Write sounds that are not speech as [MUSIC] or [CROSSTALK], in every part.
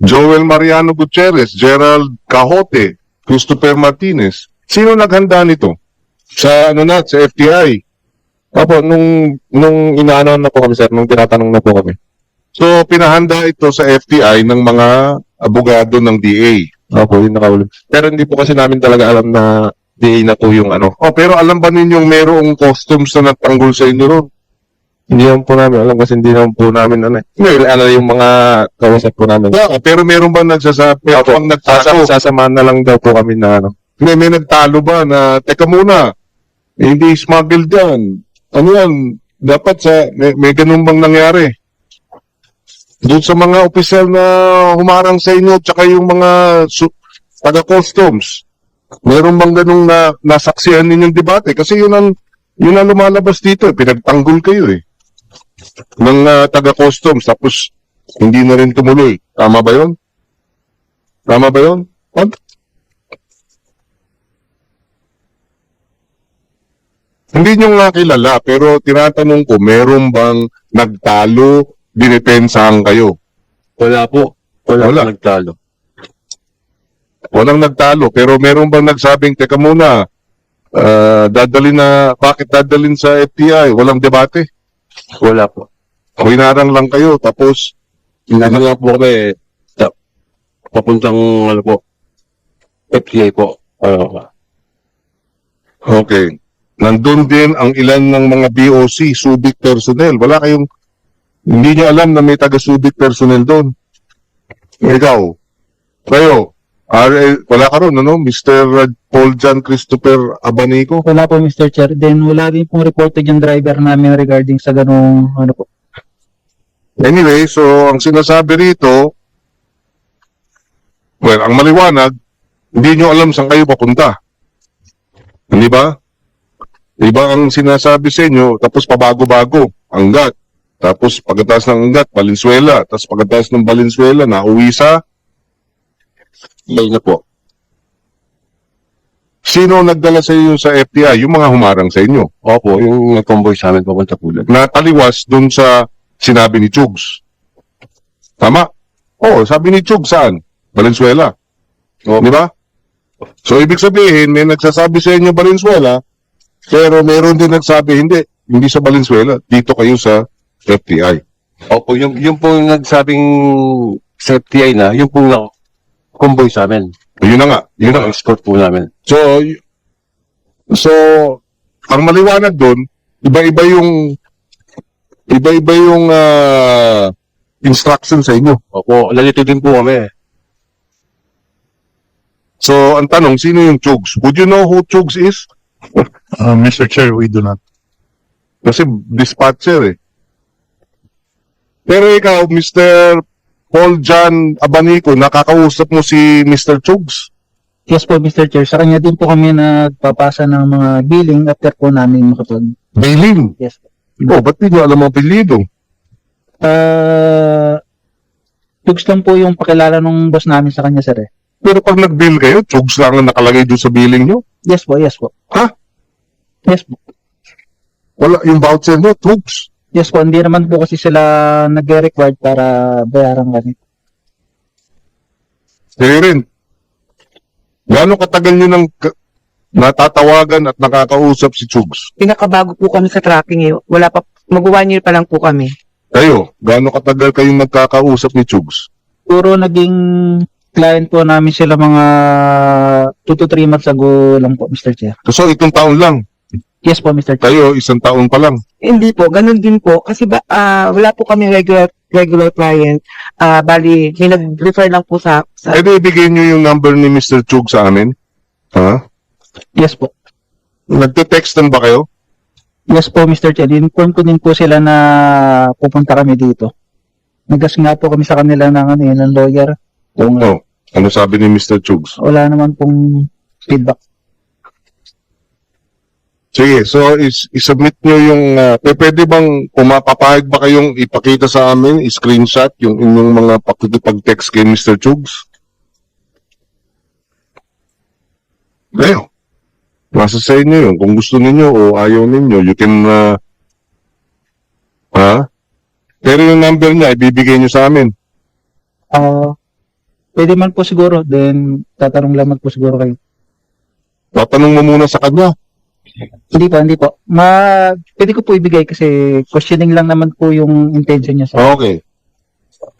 Joel Mariano Gutierrez, Gerald Cahote, Christopher Martinez. Sino naghanda nito? Sa ano na, sa FTI. Opo, nung, nung inaano na po kami, sir, nung tinatanong na po kami. So, pinahanda ito sa FTI ng mga abogado ng DA. Opo, yun nakaulit. Pero hindi po kasi namin talaga alam na DA na po yung ano. Oh, pero alam ba ninyong merong customs na nagtanggol sa inyo ron? Hindi naman po namin alam kasi hindi naman po namin ano eh. Well, ano yung mga kausap po namin. Yeah, pero meron ba nagsasabi, Opo. pag nagtalo, Sasa, sasamahan na lang daw po kami na ano. may, may nagtalo ba na, teka muna, eh, hindi smuggled yan. Ano yan? Dapat sa, may, may ganun bang nangyari? Doon sa mga opisyal na humarang sa inyo, tsaka yung mga su- taga-customs, meron bang ganung na, nasaksihan ninyong debate? Kasi yun ang, yun ang lumalabas dito, eh. pinagtanggol kayo eh. Ng ah, taga-customs, tapos hindi na rin tumuloy. Tama ba yun? Tama ba yun? What? Hindi nyo nga kilala, pero tinatanong ko, meron bang nagtalo, dinepensahan kayo? Wala po. Wala, Wala. nagtalo. Walang nagtalo, pero meron bang nagsabing, teka muna, ah, dadalin na, bakit dadalin sa FTI? Walang debate. Wala po. Winarang lang kayo, tapos, Hindi nga po kami ta, papuntang ano po, FTA po. Ano, okay. Nandun din ang ilan ng mga BOC, Subic personnel. Wala kayong, hindi nyo alam na may taga-Subic personnel doon. Ikaw, kayo, RA, wala ka ron, ano? Mr. Paul John Christopher Abanico? Wala po Mr. Chair. Then wala din pong reported yung driver namin regarding sa ganung ano po. Anyway, so ang sinasabi rito, well, ang maliwanag, hindi nyo alam saan kayo papunta. Hindi ba? Iba ang sinasabi sa inyo, tapos pabago-bago, anggat. Tapos pagkatapos ng anggat, Valenzuela. Tapos pagkatapos ng Valenzuela, nauwi sa Yun na po. sino nagdala sa inyo sa FTI? Yung mga humarang sa inyo. Opo, yung nag-convoy sa amin papunta po lang. Nataliwas dun sa sinabi ni Chugs. Tama? Oo, sabi ni Chugs saan? Valenzuela. Di ba? So, ibig sabihin, may nagsasabi sa inyo Valenzuela, pero meron din nagsabi, hindi, hindi sa Valenzuela, dito kayo sa FTI. Opo, yung, yung po yung nagsabing sa FTA na, yung po na convoy sa amin. Yun na nga, yun na nga. escort po namin. So, y- so, ang maliwanag doon, iba-iba yung, iba-iba yung ah, instruction sa inyo. Opo, nalito din po kami. So, ang tanong, sino yung Chugs? Would you know who Chugs is? [LAUGHS] Uh, Mr. Chair, we do not. Kasi dispatcher eh. Pero ikaw, Mr. Paul John Abanico, nakakausap mo si Mr. Chugs? Yes po Mr. Chair. Sa kanya din po kami nagpapasa ng mga billing after po namin makapag... Bailing. Yes po. Oh, ba't di nyo alam ang apelido? Uh, Tugs lang po yung pakilala nung boss namin sa kanya sir eh. Pero pag nag-bill kayo, Chugs lang ang nakalagay doon sa billing nyo. Yes po, yes po. Ha? Yes po. Wala, yung voucher nyo, Chugs. Yes po, hindi naman po kasi sila nag-required para bayaran kami. Sige rin. Gano'ng katagal nyo nang ka- natatawagan at nakakausap si Chugs? pinakabago po kami sa tracking eh. Wala pa, mag one year pa lang po kami. Kayo, gano'ng katagal kayong nagkakausap ni Chugs? Puro naging client po namin sila mga 2 to 3 months ago lang po, Mr. Chair. So, itong taon lang. Yes po, Mr. Chair. Kayo, isang taon pa lang. Hindi po, ganun din po. Kasi ba, ah, wala po kami regular regular client. Ah, bali, may nag-refer lang po sa, sa Eh, di ibigay nyo yung number ni Mr. Chug sa amin. Ha? Yes po. Nagte-textan ba kayo? Yes po, Mr. Chair. Inform ko din po sila na pupunta kami dito. Nagkas nga po kami sa kanila ng, ano, yun, ng lawyer. Kung Oh, ano sabi ni Mr. Chugs? wala naman pong feedback. Sige, so is isubmit nyo yung, uh, eh, pwede bang pumapapahig ba kayong ipakita sa amin, i-screenshot yung inyong mga pakikipag-text kay Mr. Chugs? Ngayon, nasa sa inyo yun. Kung gusto ninyo o ayaw ninyo, you can, uh, ha? Pero yung number niya, ibibigay nyo sa amin. Ah, pwede man po siguro, then tatanong lamang po siguro kayo. Tatanong mo muna sa kanya. Hindi po, hindi po. Ma, pwede ko po ibigay kasi questioning lang naman po yung intention niya sa Okay.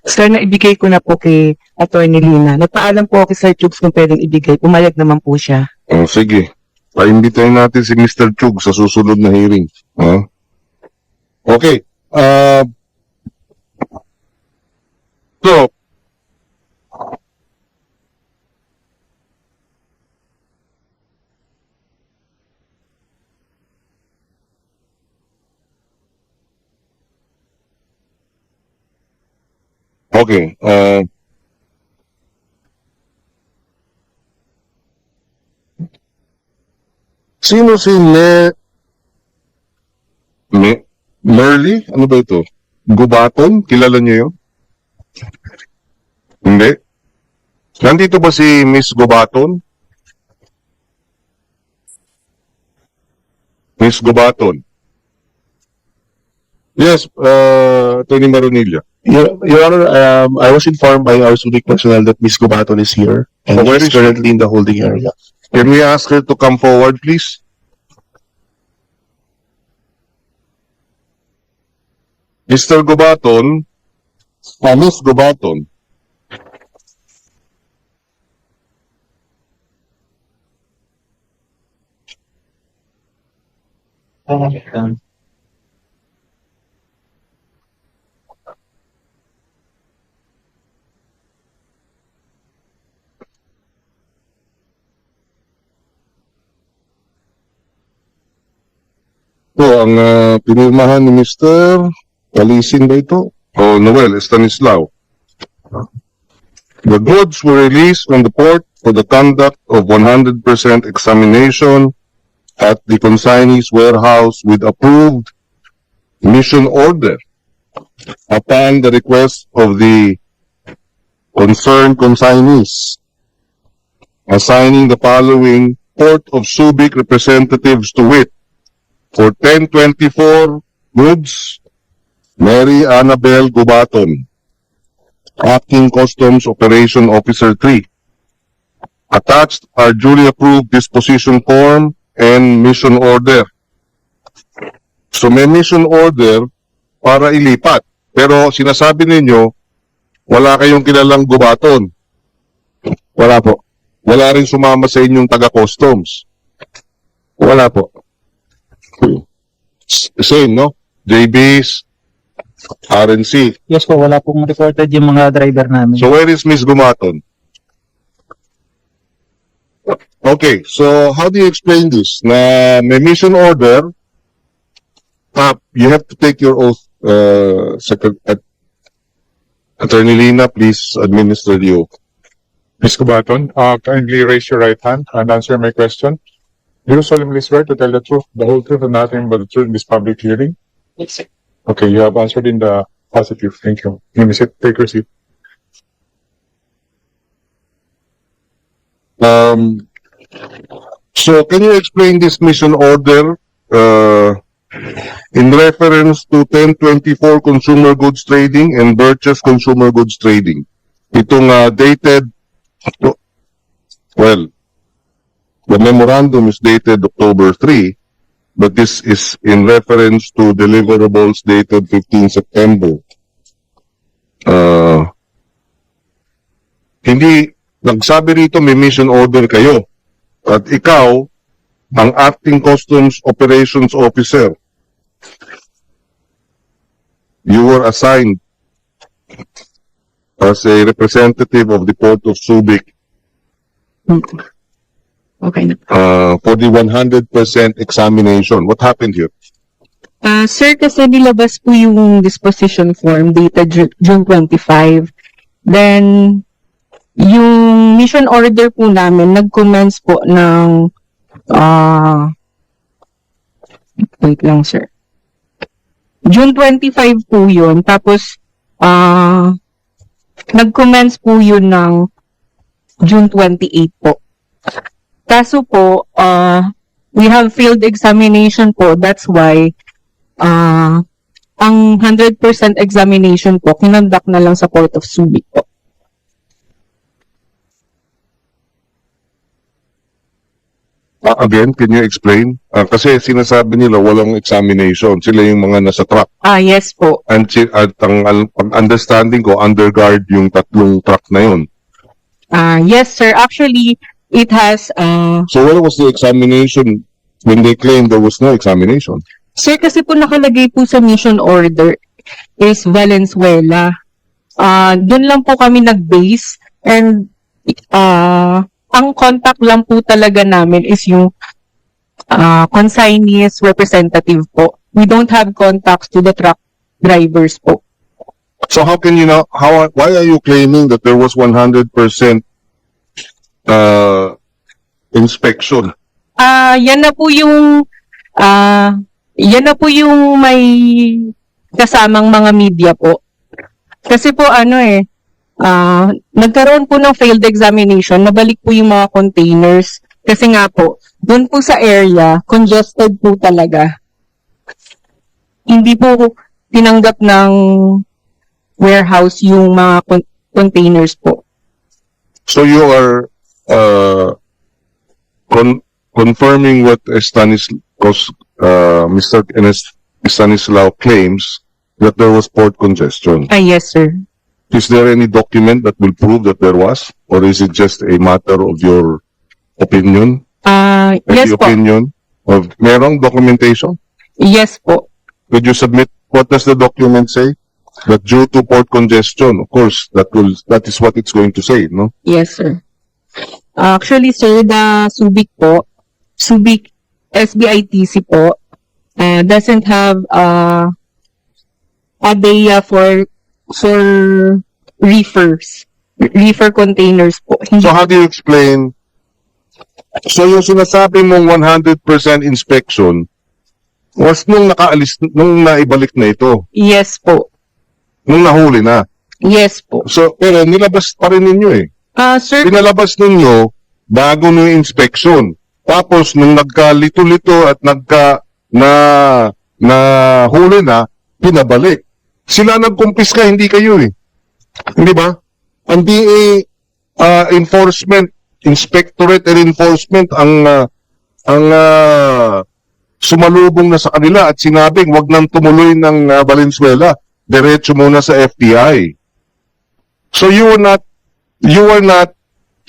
Sir, naibigay ko na po kay Attorney Lina. Nagpaalam po ako kay Sir Chubs kung pwedeng ibigay. Pumayag naman po siya. Oh, sige. Paimbitahin natin si Mr. Chug sa susunod na hearing. Ha? Okay. Uh, so, Okay. Uh, Sino si Me... Me... Merly? Ano ba ito? Gubaton? Kilala niyo yun? Hindi. Nandito ba si Miss Gubaton? Miss Gubaton? Yes, uh, Tony Maronilla. Your, Your Honor, um, I was informed by our Subic personnel that Ms. Gubaton is here and Oh, where is is she? currently in the holding area. Can we ask her to come forward, please? Mr. Gubaton, ah, Miss Gubaton, po ang ah, pinirmahan ni Mr. Kalisin ba ito? O Noel Estanislao. The goods were released from the port for the conduct of 100% examination at the consignee's warehouse with approved mission order upon the request of the concerned consignees assigning the following Port of Subic representatives to wit for 1024 goods, Mary Annabel Gubaton, Acting Customs Operation Officer 3. Attached are duly approved disposition form and mission order. So may mission order para ilipat. Pero sinasabi ninyo, wala kayong kilalang gubaton. Wala po. Wala rin sumama sa inyong taga-customs. Wala po. Same, no? JB's, RNC. Yes po, wala pong reported yung mga driver namin. So where is Miss Gumaton? Okay, so how do you explain this? Na may mission order, uh, you have to take your oath, uh, Secret- at- Attorney Lina, please administer the oath. Ms. Kubaton, uh, kindly raise your right hand and answer my question. Do you solemnly swear to tell the truth, the whole truth, and nothing but the truth in this public hearing? Yes, sir. Okay, you have answered in the positive. Thank you. You may sit, take your seat. Um, so can you explain this mission order, uh, in reference to 1024 Consumer Goods Trading and Birches Consumer Goods Trading? Itong uh, dated, well, the memorandum is dated October 3, but this is in reference to deliverables dated 15 September. Uh, hindi, nagsabi rito may mission order kayo. At ikaw, ang acting customs operations officer. You were assigned as a representative of the Port of Subic Okay na. uh, for the 100% examination. What happened here? Ah, sir, kasi nilabas po yung disposition form dated Ju- June 25. Then, yung mission order po namin, nag-commence po ng, ah, wait lang, sir. June 25 po yun. Tapos, ah, nag-commence po yun ng June 28 po. Kaso po, uh, we have field examination po. That's why uh, ang 100% examination po, kinandak na lang sa Port of Subic po. Uh, again, can you explain? Uh, kasi sinasabi nila walang examination. Sila yung mga nasa truck. Ah, yes po. And, at ang pag-understanding ko, underguard yung tatlong truck na yun. Ah, uh, yes sir. Actually, it has, uh, So where was the examination when they claimed there was no examination? sir, kasi po nakalagay po sa mission order is Valenzuela. Ah, doon lang po kami nag-base and ah ang contact lang po talaga namin is yung ah consignees representative po. We don't have contacts to the truck drivers po. So how can you now, how, why are you claiming that there was 100% uh, inspection? Ah, yan na po yung ah yan na po yung may kasamang mga media po. Kasi po ano eh ah nagkaroon po ng failed examination, nabalik po yung mga containers kasi nga po doon po sa area congested po talaga. Hindi po tinanggap ng warehouse yung mga con- containers po. So you are uh, con- confirming what Stanislaus, uh, Mr. Stanislaw claims that there was port congestion. Ah, yes, sir. Is there any document that will prove that there was? Or is it just a matter of your opinion? And yes the po. opinion of merong documentation? Yes po. Could you submit, what does the document say? That due to port congestion, of course, that will, that is what it's going to say, no? Yes, sir. Actually, sir, the Subic po, Subic SBITC po, uh, doesn't have uh, a DEA for for reefers, reefer containers po. So how do you explain? So yung sinasabi mong 100% inspection was nung nakaalis, nung naibalik na ito, Yes po. nung nahuli na. Yes po. So, pero nilabas pa rin ninyo eh. Ah, sir, Pinalabas ninyo bago nung inspection. Tapos nung nagkalito-lito at nagka na na huli na, pinabalik. Sila nagkumpiska, hindi kayo eh. Hindi ba? Ang DA ah, enforcement, inspectorate and enforcement ang ah, ang ah, sumalubong na sa kanila at sinabing wag nang tumuloy ng ah, Valenzuela. Diretso muna sa FBI. So you were not you were not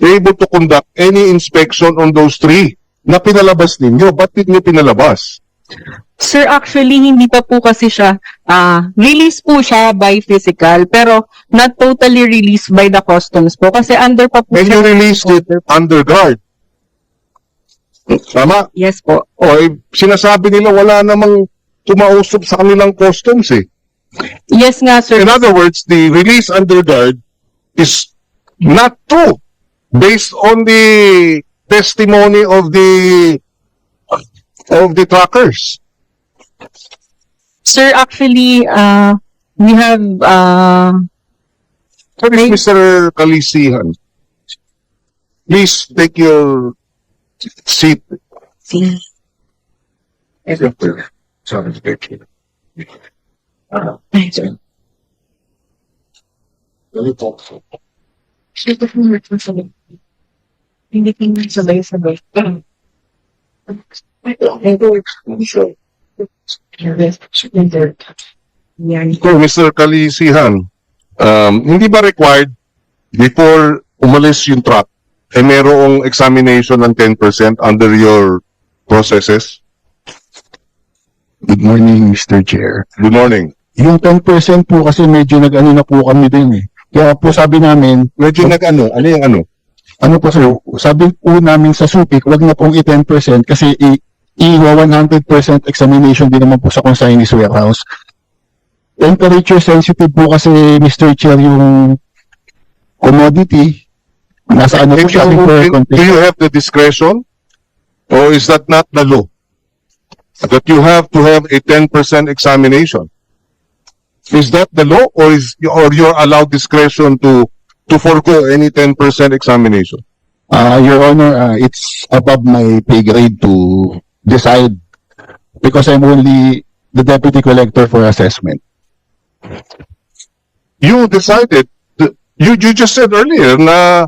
able to conduct any inspection on those three na pinalabas ninyo. Ba't ninyo pinalabas? sir, actually, hindi pa po kasi siya, ah, release po siya by physical, pero not totally released by the customs po, kasi under pa po And siya you released it under guard. Tama? Yes po. O, eh, sinasabi nila wala namang tumausap sa kanilang customs eh. Yes nga, sir. In other words, the release under guard is not true based on the testimony of the of the trackers. Sir, actually, uh, we have, uh, Where is Mr. Kalisihan? Please take your seat. Hindi sabay-sabay. Yan. So, Mr. Kalisihan, um, hindi ba required before umalis yung truck, eh merong examination ng 10% under your processes? Good morning, Mr. Chair. Good morning. Yung 10% po kasi medyo nag-ano na po kami din eh. Kaya po sabi namin, Medyo nag-ano? Ano yung ano? ano po sir, sabi po namin sa SUPIC, wag na pong i-10% kasi i- iwa 100% examination din naman po sa consignees warehouse. Temperature sensitive po kasi Mr. Chair yung commodity. Nasa ano po Can siya you- for can- do you have the discretion? Or is that not the law? That you have to have a 10% examination? Is that the law or is, or you're allowed discretion to, to forego any 10% examination? Uh, Your Honor, uh, it's above my pay grade to decide because I'm only the deputy collector for assessment. You decided, you, you just said earlier na